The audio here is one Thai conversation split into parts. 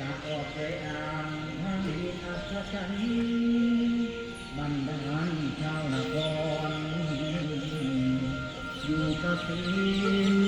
นักออกไปอ่านพระมีอัศจรรย์บรรดาลชาวนครอยู่กับที่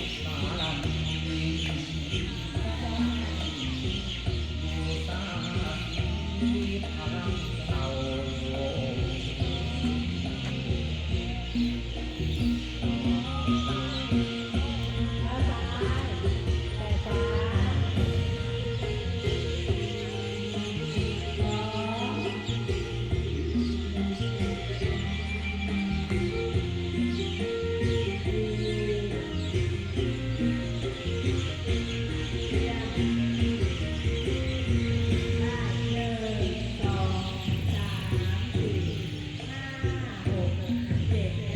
Mm-hmm.